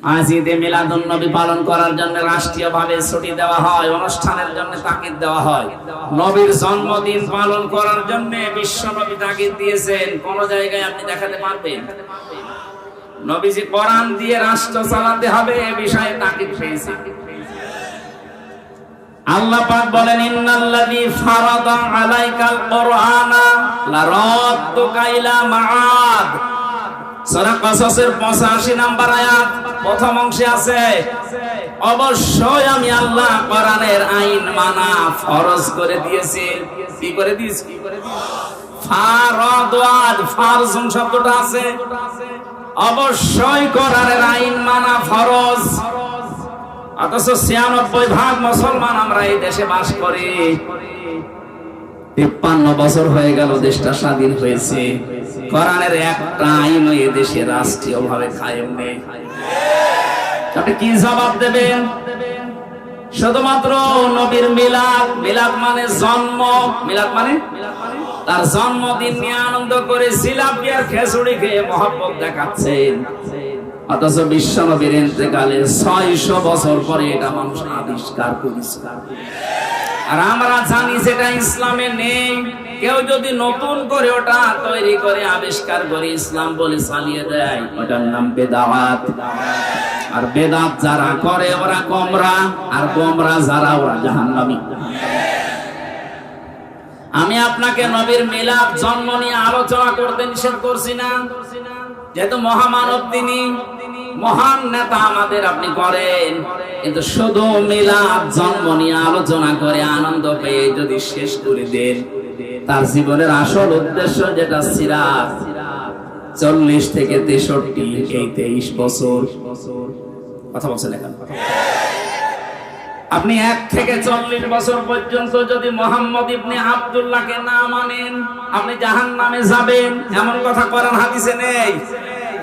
আজ ঈদে মিলাদুন নবী পালন করার জন্য রাষ্ট্রীয় ভাবে ছুটি দেওয়া হয়, অনুষ্ঠানের জন্য তাকিদ দেওয়া হয়। নবীর জন্মদিন পালন করার জন্য বিশ্ব নবী তাকিদ দিয়েছেন। কোন জায়গায় আপনি দেখাতে পারবেন? নবীজি কোরআন দিয়ে রাষ্ট্র চালাতে হবে, এ বিষয়ে তাকিদ পেয়েছে। আল্লাহ পাক বলেন, ইন্নাল্লাযী ফারাদা আলাইকাল কুরআনা লারাদ্দুকা ইলা মাআদ। সূরা কসসের 85 নাম্বার আয়াত প্রথম অংশে আছে, অবশ্যই আমি আল্লাহ কোরআনের আইন মানা, ফরজ করে দিয়েছি। কি করে দিয়েছি? কি করে। তিপ্পান্ন বছর হয়ে গেল দেশটা স্বাধীন হয়েছে। কোরআনের একটা আইন এ দেশে রাষ্ট্রীয় ভাবে কায়েম নেই। আপনি কি জবাব দেবেন? শুধুমাত্র নবীর মিলাদ মিলাদ মানে জন্ম, মিলাদ মানে? তার জন্মদিন নিয়ে আনন্দ করে জিলাপি আর খেসুড়ি খেয়ে মহব্বত দেখাচ্ছেন। অথচ বিশ্ব নবীর ইন্তেকালের ছয়শো বছর পরে এটা মানুষ আবিষ্কার করেছে। আর আমরা জানি সেটা ইসলামে নেই কেউ যদি নতুন করে ওটা তৈরি করে আবিষ্কার করে ইসলাম বলে চালিয়ে দেয়, ওটার নাম বেদাওয়াত আর বেদাত যারা করে, ওরা কমরা আর কমরা যারা, ওরা জাহান্নামী। আমি আপনাকে নবীর মিলাদ, জন্ম নিয়ে আলোচনা করতে নিষেধ করছি না। যেহেতু মহামানব তিনি, মহান নেতা আমাদের আপনি করেন। কিন্তু শুধু মিলাদ, জন্ম নিয়ে আলোচনা করে আনন্দ পেয়ে যদি শেষ করে দেন। তার জীবনের আসল উদ্দেশ্য যেটা সিরাত। চল্লিশ থেকে তেষট্টি, এই তেইশ বছর। কথা বলছেন এখন? আপনি এক থেকে চল্লিশ বছর পর্যন্ত যদি মোহাম্মদ ইবনে আব্দুল্লাহকে না মানেন, আপনি জাহান নামে যাবেন। এমন কথা করেন হাদিসে নেই।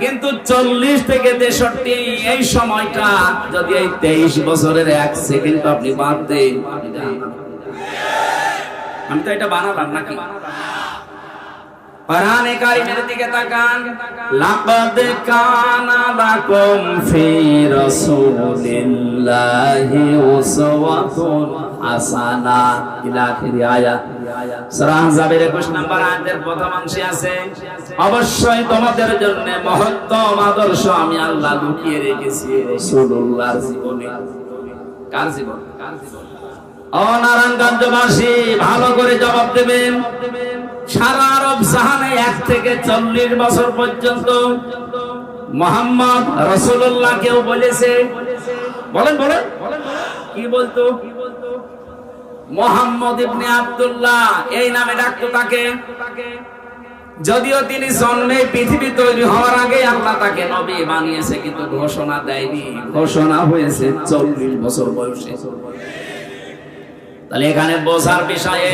কিন্তু চল্লিশ থেকে তেষট্টি, এই সময়টা যদি এই তেইশ বছরের এক সেকেন্ড আপনি বাদ দেন। আমি তো এটা বানালাম নাকি? কোরআনে কারিমের দিকে তাকান। লাকাদ কানা লাকুম ফি রাসূলিল্লাহি উসওয়াতুন হাসানা। ইলা আখির আয়াত। সূরা আহজাবের 21 নম্বর আয়াতের প্রথম অংশে আছে, অবশ্যই তোমাদের জন্য মহত্তম আদর্শ আমি আল্লাহ লুকিয়ে রেখেছি রাসূলুল্লাহর জীবনে কার জীবন। কার জীবন? ও নারায়ণগঞ্জবাসী ভালো করে জবাব দেবেন। সারা আরব জাহানে এক থেকে চল্লিশ বছর পর্যন্ত মোহাম্মদ রসুল্লাহ কেউ বলেছে। বলেন বলেন। কি বলতো? মোহাম্মদ ইবনে আব্দুল্লাহ, এই নামে ডাকতো তাকে। যদিও তিনি জন্মে পৃথিবী তৈরি হওয়ার আগে আল্লাহ তাকে নবী বানিয়েছে, কিন্তু ঘোষণা দেয়নি। ঘোষণা হয়েছে চল্লিশ বছর বয়সে। তাহলে এখানে বোঝার বিষয়ে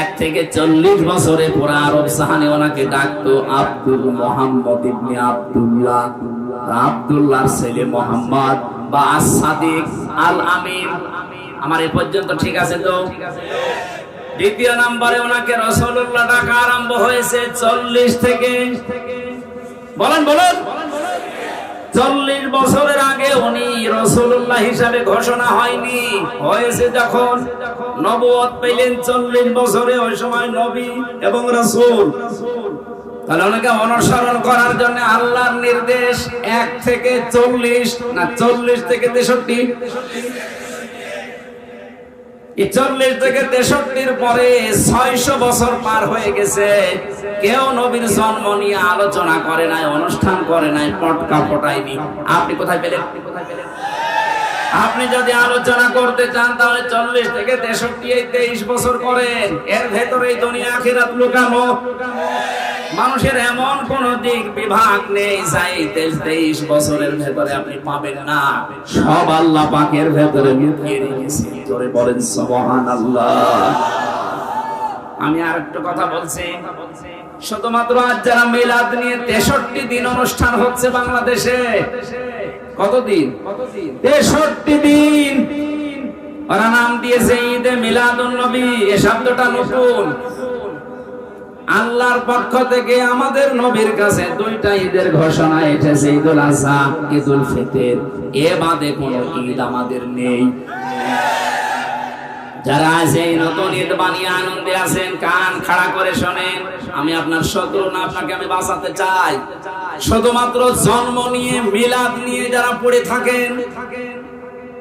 এক থেকে চল্লিশ বছরে পুরা আরব সাহানে ওনাকে ডাকতো আব্দুল মোহাম্মদ ইবনে আব্দুল্লাহ। আব্দুল্লাহর ছেলে মোহাম্মদ বা আসাদিক আল আমিন আমার এ পর্যন্ত ঠিক আছে তো? দ্বিতীয় নম্বরে ওনাকে রসুল্লাহ ডাকা আরম্ভ হয়েছে চল্লিশ থেকে। বলেন বলেন। চল্লিশ বছরের আগে উনি রসুল্লাহ হিসাবে ঘোষণা হয়নি। হয়েছে যখন নব পেলেন চল্লিশ বছরে, ওই সময় নবী এবং রসুল। তাহলে ওনাকে অনুসরণ করার জন্য আল্লাহর নির্দেশ এক থেকে চল্লিশ, না চল্লিশ থেকে তেষট্টি? চল্লিশ থেকে তেষট্টির পরে বছর পার হয়ে গেছে। কেউ নবীর জন্ম নিয়ে আলোচনা করে নাই, অনুষ্ঠান করে নাই, পটকা পটায়নি আপনি কোথায় পেলেন? আপনি যদি আলোচনা করতে চান, তাহলে চল্লিশ থেকে তেষট্টি তেইশ বছর করেন এর ভেতরে দুনিয়া আখিরাত লুকানো। মানুষের এমন কোন দিক বিভাগ নেই যাই তেইশ তেইশ বছরের ভেতরে আপনি পাবেন না। সব আল্লাহ পাকের ভেতরে লুকিয়ে রেখেছি। জোরে বলেন সবহান আল্লাহ আমি আর একটা কথা বলছি। শুধুমাত্র আজ যারা মিলাদ নিয়ে তেষট্টি দিন অনুষ্ঠান হচ্ছে বাংলাদেশে, কতদিন? তেষট্টি দিন। ওরা নাম দিয়েছে ঈদে মিলাদুন নবী, এ শব্দটা নতুন। আল্লাহর পক্ষ থেকে আমাদের নবীর কাছে দুইটা ঈদের ঘোষণা এসেছে, ঈদুল আজহা ঈদুল ফিতর। এ বাদে কোনো ঈদ আমাদের নেই। যারা আছে এই নতুন ঈদ বানিয়ে আনন্দে আছেন, কান খাড়া করে শোনেন, আমি আপনার শত্রু না, আপনাকে আমি বাঁচাতে চাই। শুধুমাত্র জন্ম নিয়ে, মিলাদ নিয়ে যারা পড়ে থাকেন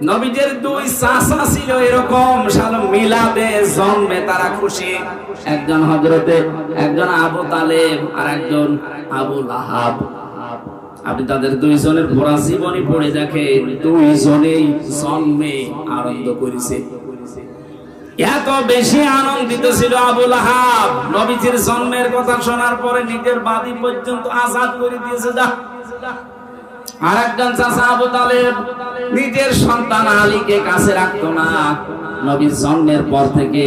নবীজের দুই চাচা ছিল এরকম, সাল মিলাদে জন্মে তারা খুশি। একজন হজরতে একজন আবু তালেব, আর একজন আবু লাহাব। আপনি তাদের দুইজনের পুরা জীবনী পড়ে দেখেন, দুইজনেই জন্মে আনন্দ করেছে। এত বেশি আনন্দিত ছিল আবুল আহাব নবীজির জন্মের কথা শোনার পরে নিজের বাদী পর্যন্ত আজাদ করে দিয়েছে। যা আর একজন চাচা আবু তালেব নিজের সন্তান আলীকে কাছে রাখতো না। নবীর জন্মের পর থেকে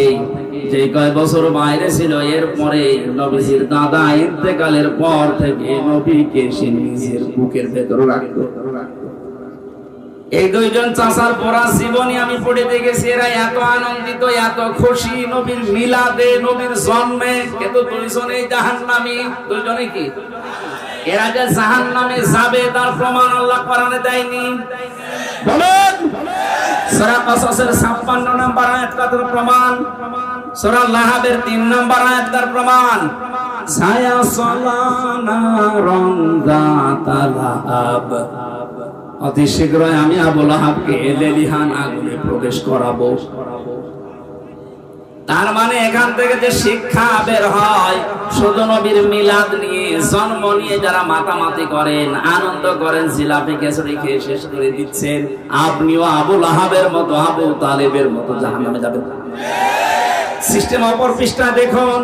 যে কয় বছর বাইরে ছিল, এরপরে নবীজির দাদা ইন্তেকালের পর থেকে নবীকে সে নিজের বুকের ভেতর রাখতো। এই দুইজন চাচার পড়া জীবনী আমি পড়ে দেখেছি, এরা এত আনন্দিত, এত খুশি। নবীর মিলাদে, নবীর জন্মে, কিন্তু দুইজনেই জাহান নামি দুইজনে কি? এরা যে জাহান নামে যাবে, তার প্রমাণ আল্লাহ কোরআনে দেয়নি। বলেন। সূরা কসসের 56 নম্বর আয়াত প্রমাণ? সূরা লাহাবের 3 নম্বর আয়াত প্রমাণ? ছায়া সলানা রঙ্গা লাহাব। অতি শীঘ্রই আমি আবুল আহাবকে লেলিহান আগুনে প্রবেশ করাবো। তার মানে এখান থেকে যে শিক্ষা বের হয়, শুধু নবীর মিলাদ নিয়ে, জন্ম নিয়ে যারা মাতামাতি করেন, আনন্দ করেন, জিলাপি কেসরি খেয়ে শেষ করে দিচ্ছেন, আপনিও আবুল আহাবের মতো আবু তালেবের মতো জাহান্নামে যাবেন। সিস্টেম অপর পৃষ্ঠা দেখুন।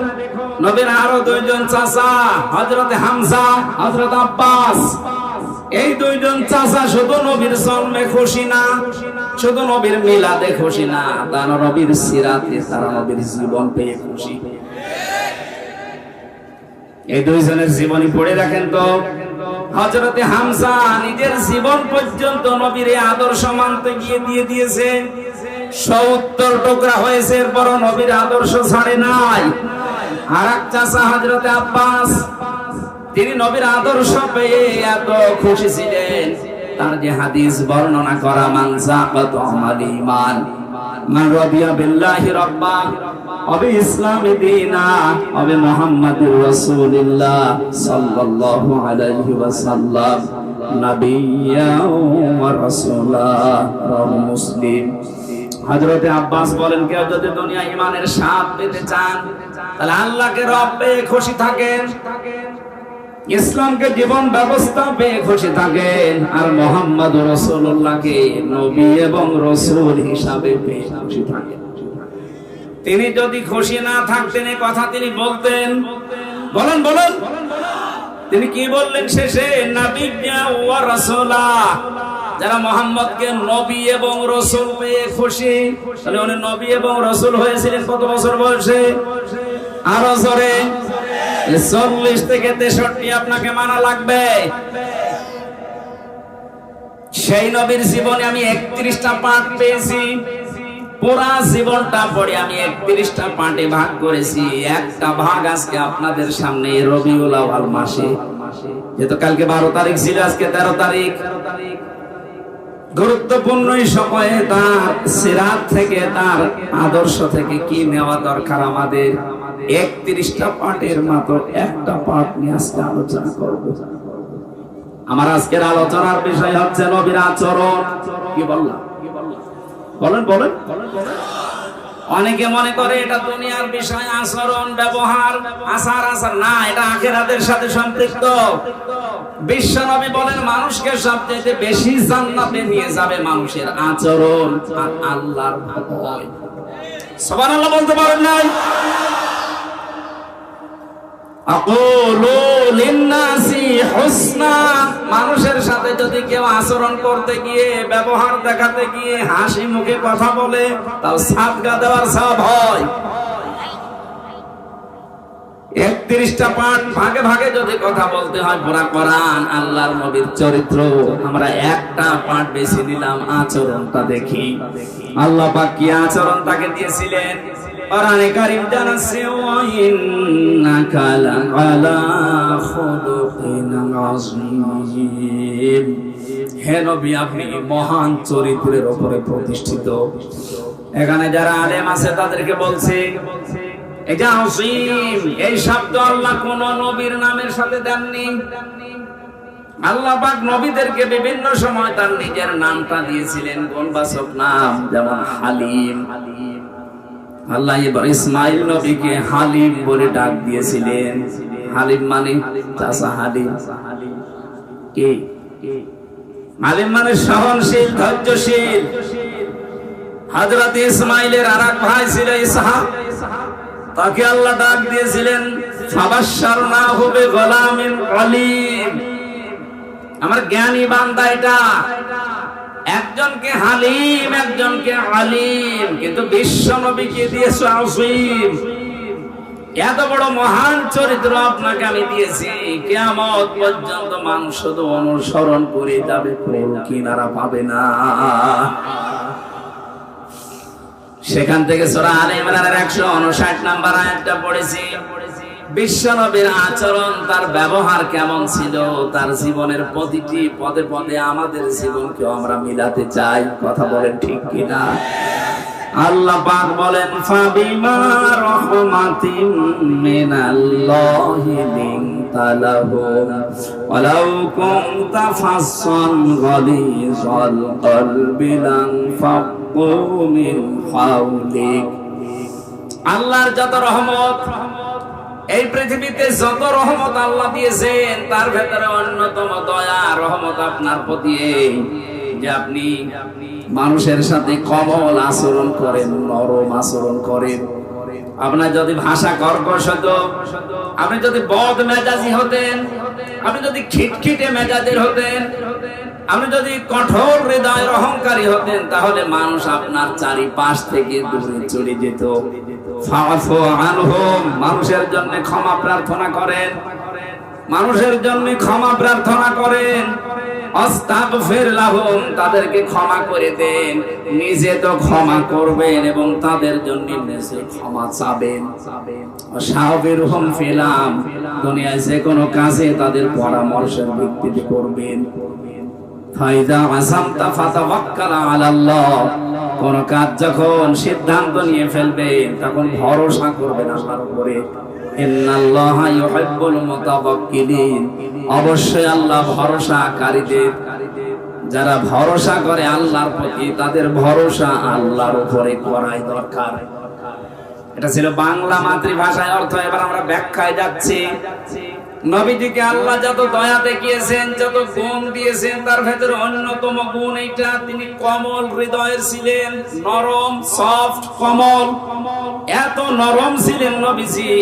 নবীর আরও দুইজন চাচা, হযরত হামজা, হযরত আব্বাস। এই দুইজন চাচা শুধু নবীর জন্মে খুশি না শুধু নবীর মিলাদে খুশি না, তারা নবীর সিরাতে তারা নবীর জীবন পেয়ে খুশি। এই দুইজনের জীবনী পড়ে রাখেন তো। হজরতে হামসা নিজের জীবন পর্যন্ত নবীর আদর্শ মানতে গিয়ে দিয়ে দিয়েছে। সত্তর টুকরা হয়েছে, এরপর নবীর আদর্শ ছাড়ে নাই। আর এক চাচা হজরতে আব্বাস, তিনি নবীর আদর্শ পেয়ে এত খুশি ছিলেন। তার যে হাদিস বর্ণনা করা মানসা কত আমার ইমান মান রাদিয়া বিল্লাহি রাব্বা ইসলাম দিনা, অবে মুহাম্মাদুর রাসূলুল্লাহ সাল্লাল্লাহু আলাইহি ওয়াসাল্লাম নাবিয়্যা ওয়া রাসূলা মুসলিম। হযরতে আব্বাস বলেন, কেউ যদি দুনিয়া ইমানের স্বাদ পেতে চান, তাহলে আল্লাহকে রব পেয়ে খুশি থাকেন। ইসলামকে জীবন ব্যবস্থা পেয়ে খুশি থাকেন আর মোহাম্মদ রসুল্লাহকে নবী এবং রসুল হিসাবে পেয়ে খুশি থাকেন। তিনি যদি খুশি না থাকতেন এই কথা তিনি বলতেন। বলেন বলেন। তিনি কি বললেন শেষে? যারা মোহাম্মদকে নবী এবং রসুল পেয়ে খুশি উনি নবী এবং রসুল হয়েছিলেন কত বছর বয়সে? আরও জোরে। চল্লিশ থেকে তেষট্টি আপনাকে মানা লাগবে। সেই নবীর জীবনে আমি একত্রিশটা পাঠ পেয়েছি। পুরা জীবনটা পড়ে আমি একত্রিশটা পাঠে ভাগ করেছি। একটা ভাগ আজকে আপনাদের সামনে রবিউল আওয়াল মাসে। যেহেতু কালকে বারো তারিখ ছিল, আজকে তেরো তারিখ। গুরুত্বপূর্ণ সময়ে তার সিরাত থেকে, তার আদর্শ থেকে কি নেওয়া দরকার আমাদের? একত্রিশটা পাঠের মাত্র একটা পাঠ নিয়ে আজকে আলোচনা আমার আজকের আলোচনার বিষয় হচ্ছে নবীর আচরণ। কি বললাম? বলেন বলেন। অনেকে মনে করে এটা দুনিয়ার বিষয়, আচরণ, ব্যবহার, আচার আচার। না, এটা আখেরাতের সাথে সম্পৃক্ত। বিশ্ব নবী বলেন, মানুষকে সবচেয়ে বেশি জান্নাতে নিয়ে যাবে মানুষের আচরণ আর আল্লাহর ভয়। সুবহানাল্লাহ বলতে পারেন নাই? মানুষের সাথে যদি কেউ আচরণ করতে গিয়ে, ব্যবহার দেখাতে গিয়ে হাসি মুখে কথা বলে, তাও সাদগা দেওয়ার সব হয়। একত্রিশটা পাঠ ভাগে ভাগে যদি কথা বলতে হয় কোরআন, আল্লাহর নবীর চরিত্র। আমরা একটা পাঠ বেছে নিলাম, আচরণটা দেখি। আল্লাহ কি আচরণ তাকে দিয়েছিলেন? কোরআনে কারীম জানাচ্ছে ওয়া ইন্নাকা লাআলা খুলুকিন আযীম হে নবী, আপনি মহান চরিত্রের উপরে প্রতিষ্ঠিত। এখানে যারা আলেম আছে, তাদেরকে বলছে, এই শব্দ আল্লাহ কোন নবীর নামের সাথে দেননি। আল্লাহ পাক নবীদেরকে বিভিন্ন সময় তার নিজের নামটা দিয়েছিলেন। গুণবাচক নাম? যেমন হালিম। আল্লাহ এবার ইসমাইল নবীকে হালিম বলে ডাক দিয়েছিলেন। হালিম মানে চাষা হালিম। হালিম মানে সহনশীল, ধৈর্যশীল। হযরত ইসমাইলের আর এক ভাই ছিল ইসহাক। তাকে আল্লাহ ডাক দিয়েছিলেন সাবাসার না হবে গোলামিন আলিম। আমার জ্ঞানী বান্দা এটা। একজনকে হালিম, একজনকে আলিম। কিন্তু বিশ্ব নবীকে দিয়েছে আসিম এত বড় মহান চরিত্র আপনাকে আমি দিয়েছি। কেয়ামত পর্যন্ত মানুষ শুধু অনুসরণ করে যাবে, কোন কিনারা পাবে না। সেখান থেকে সোরা আলে ইমরানের একশো উনষাট নাম্বার আয়াতটা পড়েছি। বিশ্বনবীর আচরণ, তার ব্যবহার কেমন ছিল, তার জীবনের প্রতিটি পদে পদে আমাদের জীবনকে আমরা মিলাতে চাই। কথা বলেন ঠিক কিনা? আল্লাহ পাক বলেন, ফাবিমা রহমাতিম মিনাল্লাহি লিনতালাহুম ওয়ালাউ কুনতা ফাসসান গালিজাল কলবি লান ফাক্কু হাওলিক। আল্লাহর যত রহমত এই পৃথিবীতে যত রহমত আল্লাহ দিয়েছেন, তার ভেতরে অন্যতম দয়া, রহমত আপনার প্রতি যে আপনি মানুষের সাথে কমল আচরণ করেন, নরম আচরণ করেন। আপনার যদি ভাষা কর্কশ হতো, আপনি যদি বদ মেজাজি হতেন, আপনি যদি খিটখিটে মেজাজের হতেন, আপনি যদি কঠোর হৃদয়ের অহংকারী হতেন, তাহলে মানুষ আপনার চারিপাশ থেকে দূরে চলে যেত। মানুষের জন্য ক্ষমা প্রার্থনা করেন। মানুষের জন্য ক্ষমা প্রার্থনা করেন। তাদেরকে ক্ষমা করে দেন। নিজে তো ক্ষমা করবেন এবং তাদের জন্য নিজে ফিলাম, দুনিয়ায় যে কোনো কাজে তাদের পরামর্শের ভিত্তিতে করবেন। আলাল্লাহ। কোন কাজ যখন সিদ্ধান্ত নিয়ে ফেলবেন তখন ভরসা করবেন আল্লাহর উপরে। ইন্নাল্লাহা ইউহিব্বুল মুতাওয়াক্কিলিন অবশ্যই আল্লাহ ভরসাকারীদের, যারা ভরসা করে আল্লাহর প্রতি, তাদের ভরসা আল্লাহর উপরে করাই দরকার। এটা ছিল বাংলা মাতৃভাষায় অর্থ। এবার আমরা ব্যাখ্যায় যাচ্ছি। নবীজিকে আল্লাহ যত দয়া দেখিয়েছেন, যত গুণ দিয়েছেন, তার ভেতরে অন্যতম গুণ এইটা, তিনি কমল হৃদয়ের ছিলেন, নরম সফট কমল। এত নরম ছিলেন নবীজি।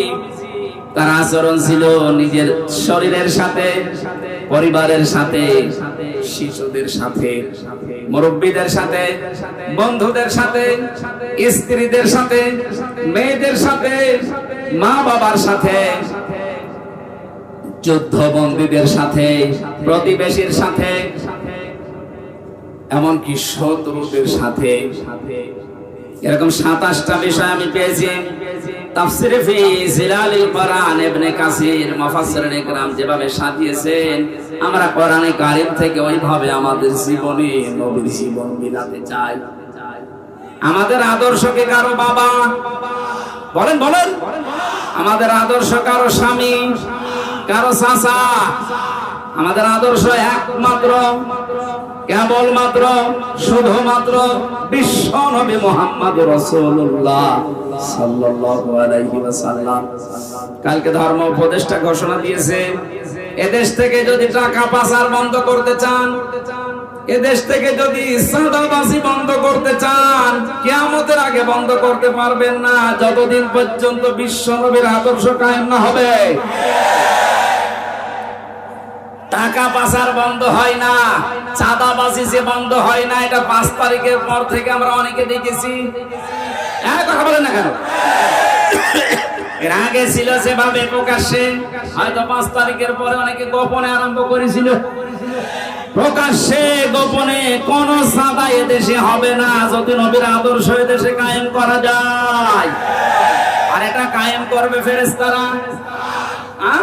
তার আচরণ ছিল নিজের শরীরের সাথে, পরিবারের সাথে, শিশুদের সাথে, মুরব্বীদের সাথে, বন্ধুদের সাথে, স্ত্রীদের সাথে, মেয়েদের সাথে মা বাবার সাথে যুদ্ধবন্দীদের সাথে, প্রতিবেশীর সাথে, এমনকি শত্রুদের সাথে। এরকম সাতাশটা বিষয় আমি পেয়েছি। আমাদের জীবনে আমাদের আদর্শকে কারও বাবা? বলেন বলেন। আমাদের আদর্শ কারও স্বামী? কারও চাচা, আমাদের আদর্শ একমাত্র, কেবলমাত্র, শুধুমাত্র বিশ্ব নবী মোহাম্মদ রসুল্লাহ কালকে ধর্ম উপদেষ্টা ঘোষণা দিয়েছে, এদেশ থেকে যদি টাকা পাচার বন্ধ করতে চান এদেশ থেকে যদি সাদাবাজি বন্ধ করতে চান, কিয়ামতের আগে বন্ধ করতে পারবেন না। যতদিন পর্যন্ত বিশ্ব নবীর আদর্শ কায়েম না হবে। টাকা পাচার বন্ধ হয় না। চাঁদাবাজি যে বন্ধ হয় না, এটা পাঁচ তারিখের পর থেকে আমরা অনেকে দেখেছি। হ্যাঁ কথা বলেন না কেন? এর আগে ছিল সেভাবে প্রকাশ্যে, হয়তো পাঁচ তারিখের পরে অনেকে গোপনে আরম্ভ করেছিল। প্রকাশ্যে, গোপনে কোন সাদা এদেশে হবে না, যদি নবীর আদর্শ এদেশে কায়েম করা যায়। একটা কায়েম করবে ফেরেশতারা। আ?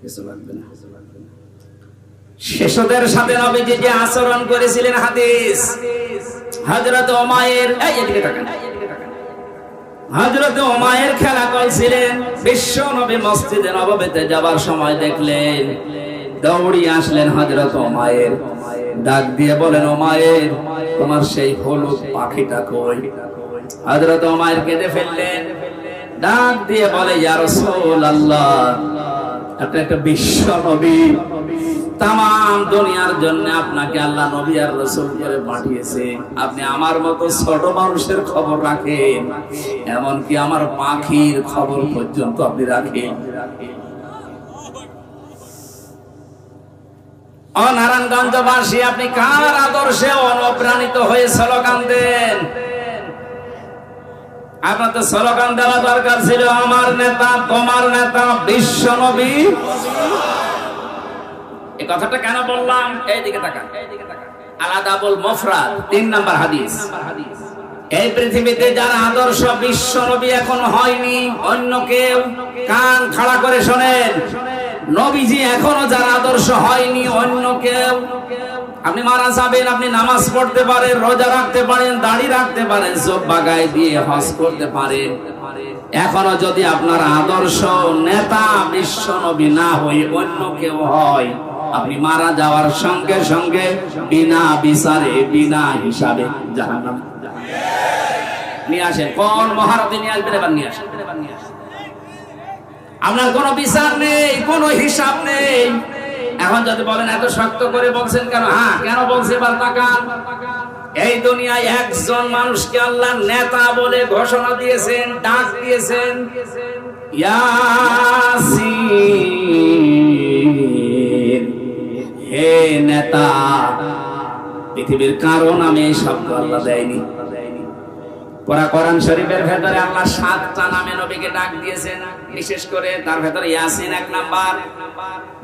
কিছু শিশুদের সাথে নবীজি যে আচরণ করেছিলেন হাদিস। হযরত ওমায়ের এই এদিকে তাকান। হযরত ওমায়ের খেলা করছিলেন। বিশ্ব নবী মসজিদে নববীতে যাবার সময় দেখলেন, দৌড়িয়ে আসলেন হযরত ওমায়ের। ডাক দিয়ে বলেন, ওমায়ের, তোমার সেই হলুদ পাখিটা কই? হযরত ওমায়ের কেঁদে ফেললেন। ডাক দিয়ে বলে, ইয়া রাসূলুল্লাহ আপনি একটা বিশ্ব নবী। তাম দুনিয়ার জন্য আপনাকে আল্লাহ নবী আর রসুল করে পাঠিয়েছে। আপনি আমার মতো ছোট মানুষের খবর রাখেন, এমনকি আমার পাখির খবর পর্যন্ত আপনি রাখেন। ও নারায়ণগঞ্জবাসী, আপনি কার আদর্শে অনুপ্রাণিত হয়ে আপনার তো স্লোগান দরকার ছিল, আমার নেতা, তোমার নেতা, বিশ্ব নবী। এই কথাটা কেন বললাম? এই দিকে তাকান। আলাদা বল মফরাদ, তিন নাম্বার হাদিস। এই পৃথিবীতে আদর্শ বিশ্ব নবী হয়নি, অন্য কেউ কান খাড়া করে শোনেন। নবীজি এখনও আদর্শ হয়নি, অন্য কেউ। আপনি মারা যাবেন, আপনি নামাজ পড়তে পারেন, রোজা রাখতে পারেন, দাড়ি রাখতে পারেন সব বাগায় দিয়ে হজ করতে পারেন। এখনও যদি আপনার আদর্শ নেতা, বিশ্ব নবী না হয়ে অন্য কেউ হয় আপনি মারা যাওয়ার সঙ্গে সঙ্গে বিনা বিচারে, বিনা হিসাবে জাহান্নাম। নিয়ে আসেন। কোন নিয়ে আসবেন এবার নিয়ে আসেন। আপনার বিচার নেই হিসাব নেই। এখন যদি বলেন, এত শক্ত করে বলছেন কেন? হ্যাঁ কেন বলছে এবার তাকান। এই দুনিয়ায় একজন মানুষকে আল্লাহ নেতা বলে ঘোষণা দিয়েছেন, ডাক দিয়েছেন। ইয়াসিন। হে নেতা, পৃথিবীর কারও নামে এই শব্দ আল্লাহ দেয়নি।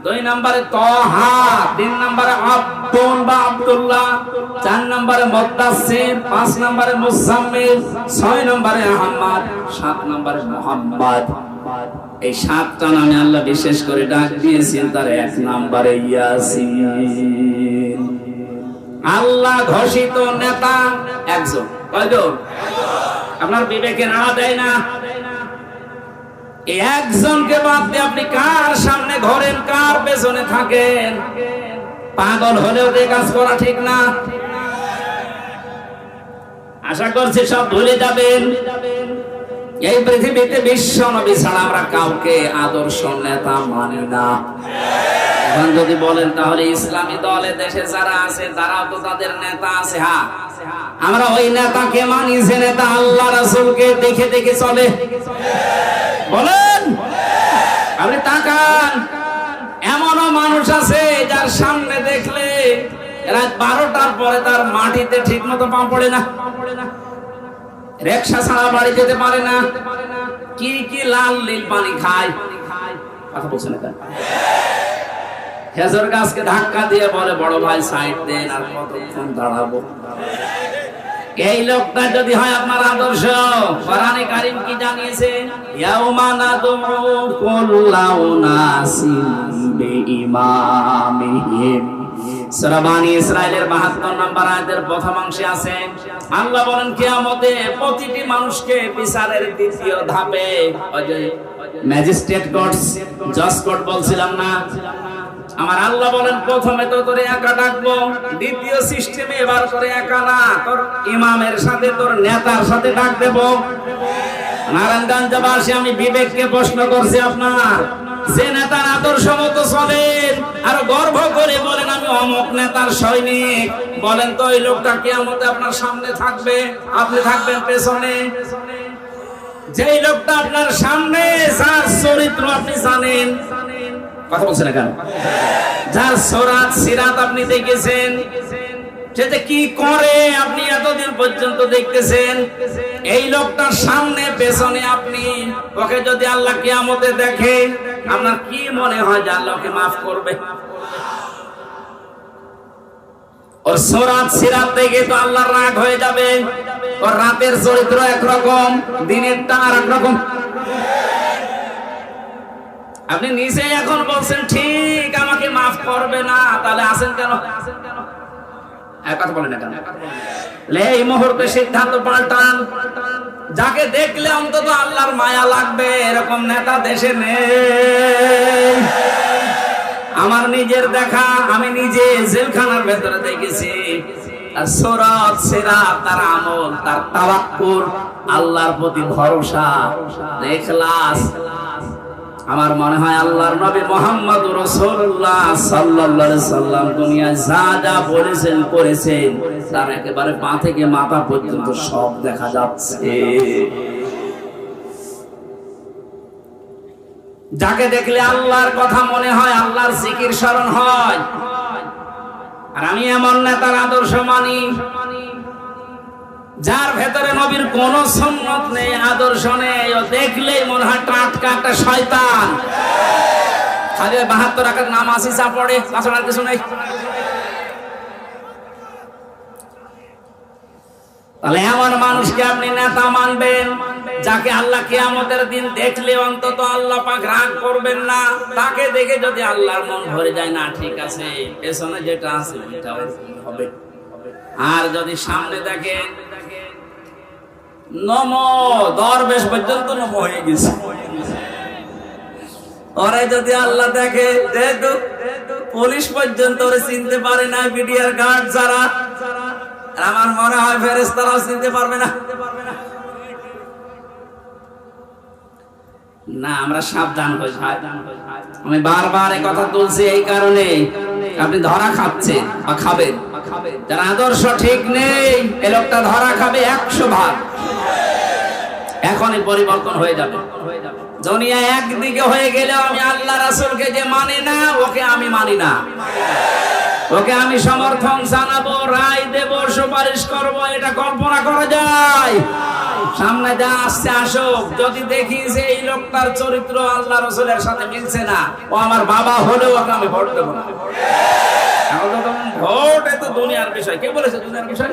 দুই নম্বরে তিন নম্বরে আব্দুল বা আব্দুল্লাহ, চার নম্বরে মুদ্দাসির পাঁচ নম্বরে মুজাম্মিল, ছয় নম্বরে আহমদ সাত নম্বরে মোহাম্মদ। এই সাতটা নামে আল্লাহ বিশেষ করে ডাক দিয়েছেন, তার এক নম্বরে আল্লাহ ঘোষিত নেতা একজন। আপনার বিবেকে নাড়া দেয় না। একজনকে বাদ দিয়ে আপনি কার সামনে ঘরেন, কার পেছনে থাকেন? পাগল হলেও এই কাজ করা ঠিক না। আশা করছি সব ভুলে যাবেন। এই পৃথিবীতে বিশ্ব নবী ছাড়া আমরা কাউকে আদর্শ নেতা মানি না। এখন যদি বলেন, তাহলে ইসলামী দলে দেশে যারা আছে, তারাও তো তাদের নেতা আছে হ্যাঁ? আমরা ওই নেতাকে মানি যে নেতা আল্লাহ রাসূলকে দেখে দেখে চলে। বলেন? আপনি তাকান। এমনও মানুষ আছে যার সামনে দেখলে রাত বারোটার পরে তার মাটিতে ঠিক মতো পা পড়ে না। রেকশা ছাড়া বাড়ি যেতে পারে না। কি কি লাল নীল পানি খায়? কথা বলছে না কেন? খেজুর গাছকে ধাক্কা দিয়ে বলে, বড় ভাই, সাইড দেন আর কতক্ষণ দাঁড়াবো? এই লোকটা যদি হয় আপনার আদর্শ, কোরআনে কারিম কি জানিয়েছে? ইয়াউমা নাদুমু কুল্লাউ নাসিম বিইমামিহিম। সূরা বানি ইসরাইলের 72 নম্বর আয়াতের প্রথম অংশে আছে, আল্লাহ বলেন, কিয়ামতে প্রতিটি মানুষকে বিচারের দ্বিতীয় আমার আল্লাহ বলেন, প্রথমে তো তোরে একা ডাকবো, দ্বিতীয় সিস্টেমে এবার তোরে একা না, তোর ইমামের সাথে, তোর নেতার সাথে ডাক দেব। নারায়ণগঞ্জবাসী আমি বিবেককে প্রশ্ন করছি আপনার যে নেতার আদর্শ মতো চলেন আর গর্ব করে বলেন আমি অমুক নেতার সৈনিক। বলেন তো ওই লোকটা কেয়ামতে আপনার সামনে থাকবে, আপনি থাকবেন পেছনে। যেই লোকটা আপনার সামনে, যার চরিত্র আপনি জানেন। কথা বলছেন কেন? যার সরাত, সিরাত আপনি দেখেছেন। সে যে কি করে আপনি এতদিন পর্যন্ত দেখতেছেন? এই লোকটার সামনে, পেছনে আপনি। ওকে যদি আল্লাহ কিয়ামতে দেখে আপনার কি মনে হয় যে আল্লাহকে মাফ করবে? আল্লাহর রাগ হয়ে যাবে। ওর রাতের চরিত্র একরকম আর একরকম আপনি নিজে এখন বলছেন, ঠিক, আমাকে মাফ করবে না। তাহলে আসেন কেন? এক কথা বলেন না কেন এই মুহূর্তে সিদ্ধান্ত পাল্টান। যাকে দেখলে অন্তত আল্লাহর মায়া লাগবে, এরকম নেতা দেশে নেই। আমার নিজের দেখা, আমি নিজে জেলখানার ভেতরে দেখেছি। তার আমল, তার আল্লাহর প্রতি ভরসা আমার মনে হয় আল্লাহর নবী মোহাম্মদ রসুল্লাহ সাল্লাল্লাহু সাল্লাম দুনিয়ায় যা যা বলেছেন, করেছেন, তার একেবারে পা থেকে মাথা পর্যন্ত সব দেখা যাচ্ছে। যাকে দেখলে আল্লাহর কথা মনে হয়, আল্লাহর জিকির স্মরণ হয়। আর আমি এমন নেতার আদর্শ মানি। যার ভেতরে নবীর কোন সন্ন্যত নেই, আদর্শ নেই, ও দেখলেই মনে হয় টাটকা একটা শয়তান। খালি বাহাত্তর আকার নাম আসি চা পড়ে তাছাড়া কিছু নেই। তাহলে এমন মানুষকে আপনি নেতা মানবেন, যাকে আল্লাহ কিয়ামতের দিন দেখলে অন্তত আল্লাহ পাক রাগ করবেন না। তাকে দেখে যদি আল্লাহর মন ভরে যায়, না, ঠিক আছে। পেছনে যেটা আছে হবে। আর যদি সামনে দেখেন দরবেশ পর্যন্ত হয়ে গেছে। যদি আল্লাহ দেখে পুলিশ পর্যন্ত চিনতে পারে না, বিডিআর গার্ড যারা আমার মনে হয় ফেরেস্তারাও চিনতে পারবে না। না, আমরা সাবধান হই আমি বারবার এই কথা তুলছি এই কারণে। আপনি ধরা খাচ্ছেন বা খাবেন। যার আদর্শ ঠিক নেই, এ লোকটা ধরা খাবে একশো ভাগ। এখনই পরিবর্তন হয়ে যাবে। দুনিয়া একদিকে হয়ে গেলেও আমি আল্লাহ রাসূলকে যে মানি না, ওকে আমি মানি না। ওকে আমি সমর্থন জানাব, রায় দেব, সুপারিশ করব, এটা কল্পনা করা যায়। সামনে যা আসছে, আসুক। যদি দেখি যে এই লোকটার চরিত্র আল্লাহ রসুলের সাথে মিলছে না, ও আমার বাবা হলেও ওকে আমি ভোট দেবো না। ভোট এ তো দুনিয়ার বিষয়। কে বলেছে দুনিয়ার বিষয়?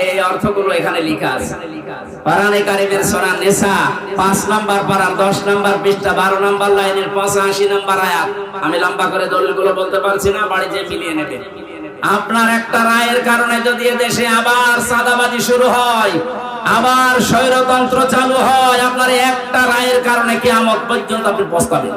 এই অর্থগুলো এখানে লেখা আছে। পারানে কারিমের সোনা নেশা পাঁচ নাম্বার পারার দশ নাম্বার পৃষ্ঠা, বারো নাম্বার লাইনের পঁচাশি নাম্বার আয়াত। আমি লম্বা করে দলিলগুলো বলতে পারছি না বাড়ি যে মিলিয়ে নেবে। আপনার একটা রায়ের কারণে যদি দেশে আবার সাদাবাজি শুরু হয়, আবার স্বৈরতন্ত্র চালু হয়, আপনার একটা রায়ের কারণে কেয়ামত পর্যন্ত আপনি পস্তাবেন।